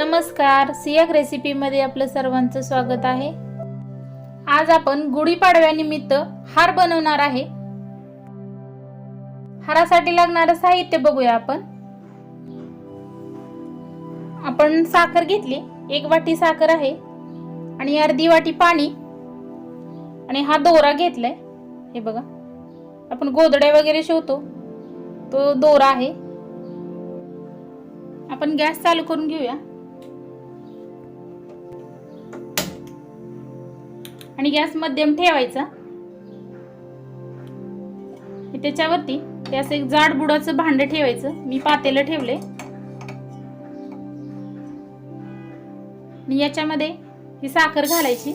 नमस्कार. सियाक रेसिपीमध्ये आपलं सर्वांचं स्वागत आहे. आज आपण गुढीपाडव्यानिमित्त हार बनवणार आहे. हारासाठी लागणारं साहित्य बघूया आपण. आपण साखर घेतली. एक वाटी साखर आहे. आणि अर्धी वाटी पाणी. आणि हा दोरा घेतलाय. हे बघा. आपण गोदड्या वगैरे शिवतो. तो दोरा आहे. आपण गॅस चालू करून घेऊया. आणि गॅस मध्यम ठेवायचा. त्याच्यावरती ते असं एक जाड बुडाचं भांड ठेवायचं. मी पातेलं ठेवले आणि याच्यामध्ये ही साखर घालायची.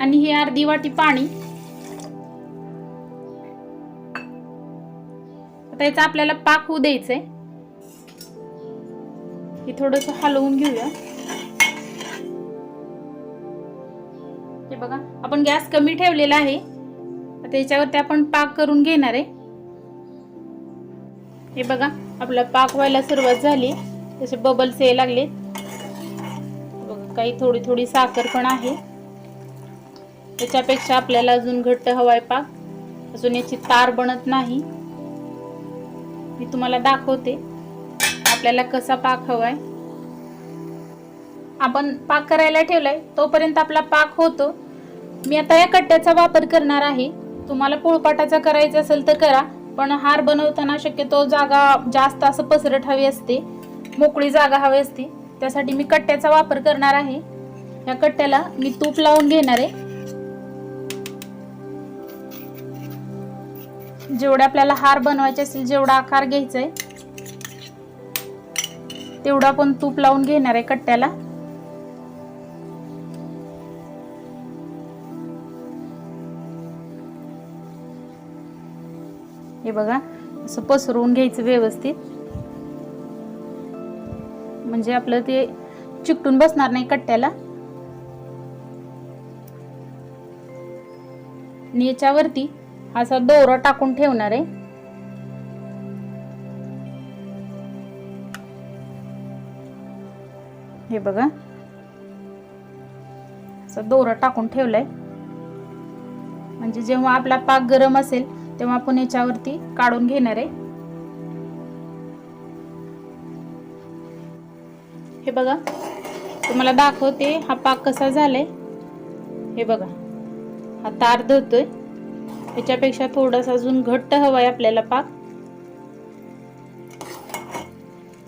आणि ही अर्धी वाटी पाणी. आता याचा आपल्याला पाक होऊ द्यायचंय. हे थोडस हलवून घेऊया. हे बघा. आपण गॅस कमी ठेवलेला आहे. आता याच्यावरती आपण पाक करून घेणार आहे. हे बघा आपला पाक व्हायला सुरुवात झाली. तसे बबल्स हे लागले बघा काही थोडी थोडी साखर पण आहे. त्याच्यापेक्षा आपल्याला अजून घट्ट हवाय पाक. अजून याची तार बनत नाही. मी तुम्हाला दाखवते. आपल्याला कसा पाक हवाय. आपण पाक करायला ठेवलाय तोपर्यंत आपला पाक होतो. मी आता या कट्ट्याचा वापर करणार आहे. तुम्हाला पोळपाटाचा करायचा असेल तर करा पण हार बनवताना शक्यतो जागा जास्त असं पसरट हवी असते. मोकळी जागा हवी असते. त्यासाठी मी कट्ट्याचा वापर करणार आहे. या कट्ट्याला मी तूप लावून घेणार आहे. जेवढे आपल्याला हार बनवायचे असेल जेवढा आकार घ्यायचा आहे तेवढा आपण तूप लावून घेणार आहे कट्ट्याला. बघा. असं पसरवून घ्यायचं व्यवस्थित. म्हणजे आपलं ते चिकटून बसणार नाही कट्ट्याला. आणि याच्यावरती असा दोरा टाकून ठेवणार आहे. हे बघा. असा दोरा टाकून ठेवलाय. म्हणजे जेव्हा आपला पाक गरम असेल तेव्हा आपण याच्यावरती काढून घेणार आहे. हे बघा तुम्हाला दाखवते हा पाक कसा झालाय. हे बघा हा तार धरतोय. याच्यापेक्षा थोडासा अजून घट्ट हवाय आपल्याला पाक.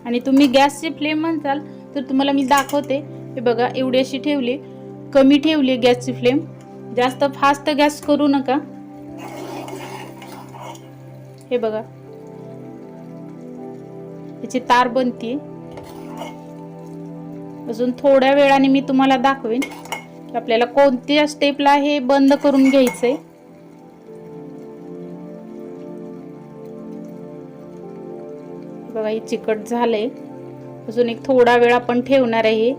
आणि तुम्ही गॅसची फ्लेम म्हणसाल तर तुम्हाला मी दाखवते. हे बघा एवढी अशी ठेवली कमी ठेवली गॅसची फ्लेम. जास्त फास्ट गॅस करू नका. हे बघा. याची तार बनती अजून थोड्या वेळाने मी तुम्हाला दाखवेन की आपल्याला कोणत्या स्टेपला हे बंद करून घ्यायचंय. बघा हे चिकट झालंय. अजून एक थोडा वेळ आपण ठेवणार आहे.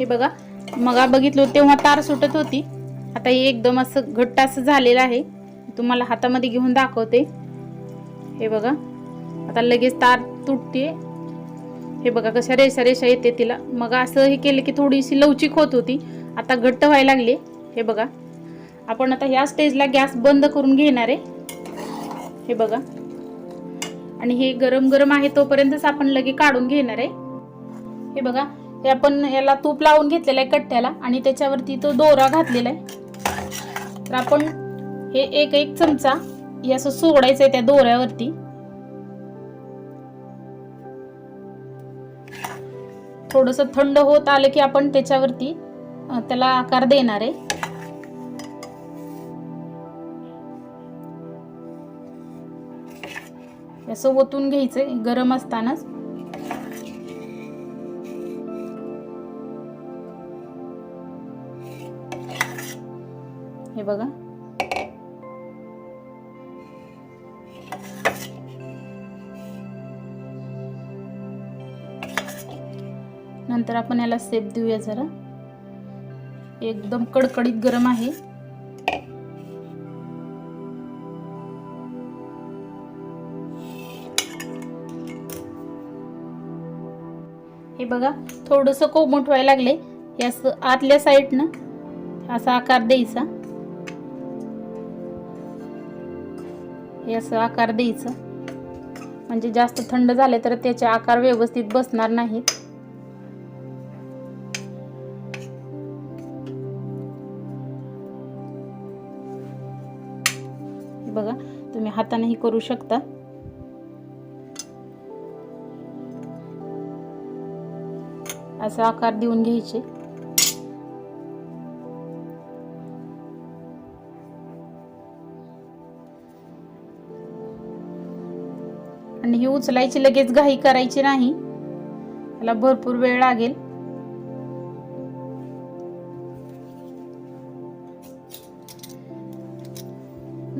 हे बघा मगा बघितलं तेव्हा तार सुटत होती. आता हे एकदम असं घट्ट असं झालेलं आहे. तुम्हाला हातामध्ये घेऊन दाखवते. हे बघा आता लगेच तार तुटते. हे बघा कशा रेषा रेषा येते तिला. मग असं हे केलं की थोडीशी लवचिक होत होती. आता घट्ट व्हायला लागली. हे बघा आपण आता ह्या स्टेजला गॅस बंद करून घेणार आहे. हे बघा आणि हे गरम गरम आहे तोपर्यंतच आपण लगे काढून घेणार आहे. हे बघा हे आपण याला तूप लावून घेतलेलं आहे कट्ट्याला आणि त्याच्यावरती तो दोरा घातलेला आहे. तर आपण हे एक एक चमचा हे असं सोडायचं आहे त्या दोऱ्यावरती. थोडस थंड होत आलं की आपण त्याच्यावरती त्याला आकार देणार आहे. असं ओतून घ्यायचंय गरम असतानाच. हे बघा. नंतर आपण याला सेप देऊया जरा. एकदम कडकडीत गरम आहे. हे बघा थोडंसं कोमट व्हायला लागले हे असं आतल्या साईडनं असा आकार द्यायचा. हे असं आकार द्यायचं. म्हणजे जास्त थंड झाले तर त्याचे आकार व्यवस्थित बसणार नाहीत. बघा तुम्ही हातानेही करू शकता. असा आकार देऊन घ्यायचे. आणि ही उचलायची लगेच घाई करायची नाही. त्याला भरपूर वेळ लागेल.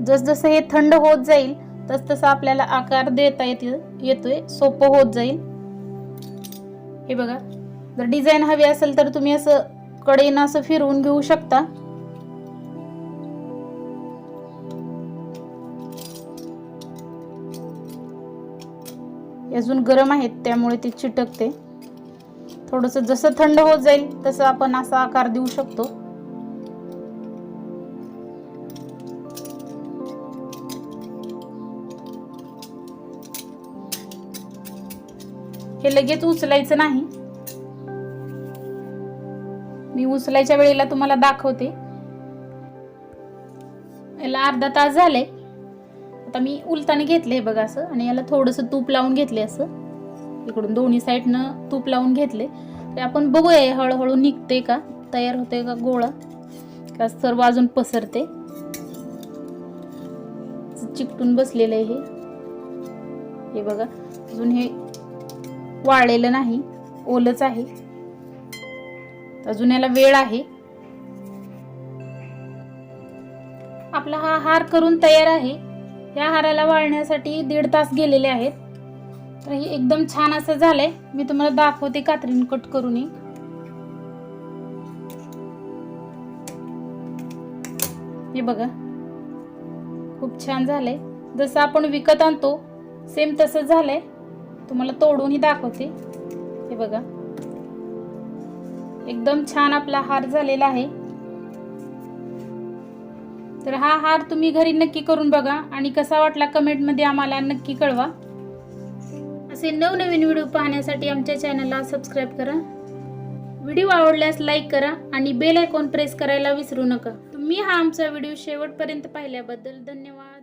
जसजसं हे थंड होत जाईल तस तसं आपल्याला आकार देता येतील येतोय सोपं होत जाईल. हे बघा जर डिझाईन हवी असेल तर तुम्ही असं कडेनं असं फिरवून घेऊ शकता. अजून गरम आहेत त्यामुळे ते चिटकते. थोडंसं जसं थंड होत जाईल तसं आपण असा आकार देऊ शकतो. हे लगेच उचलायचं नाही. मी उचलायच्या वेळेला तुम्हाला दाखवते. याला अर्धा तास झाले. आता मी उलताने घेतले बघा असं आणि याला थोडंसं तूप लावून घेतले असं. इकडून दोन्ही साईडनं तूप लावून घेतले तर आपण बघूया हळूहळू निघते का तयार होते का गोळा. का सर्व अजून पसरते चिकटून बसलेलं आहे हे. हे बघा अजून हे वाळलेलं नाही ओलच आहे. अजून याला वेळ आहे. आपला हा हार करून तयार आहे. या हाराला वाळण्यासाठी दीड तास गेलेले आहेत. तर हे एकदम छान असं झालंय. मी तुम्हाला दाखवते कात्रीन कट करून हे. हे बघा. खूप छान झालंय. जसं आपण विकत आणतो सेम तसं झालंय. तुम्हाला तोडूनही दाखवते. हे बघा. एकदम छान आपला हार झालेला आहे. तर हा हार तुम्ही घरी नक्की करून बघा आणि कसा वाटला कमेंटमध्ये आम्हाला नक्की कळवा. असे नवनवीन व्हिडिओ पाहण्यासाठी आमच्या चॅनलला सबस्क्राईब करा. व्हिडिओ आवडल्यास लाईक करा आणि बेल आयकॉन प्रेस करायला विसरू नका. तुम्ही हा आमचा व्हिडिओ शेवटपर्यंत पाहिल्याबद्दल धन्यवाद.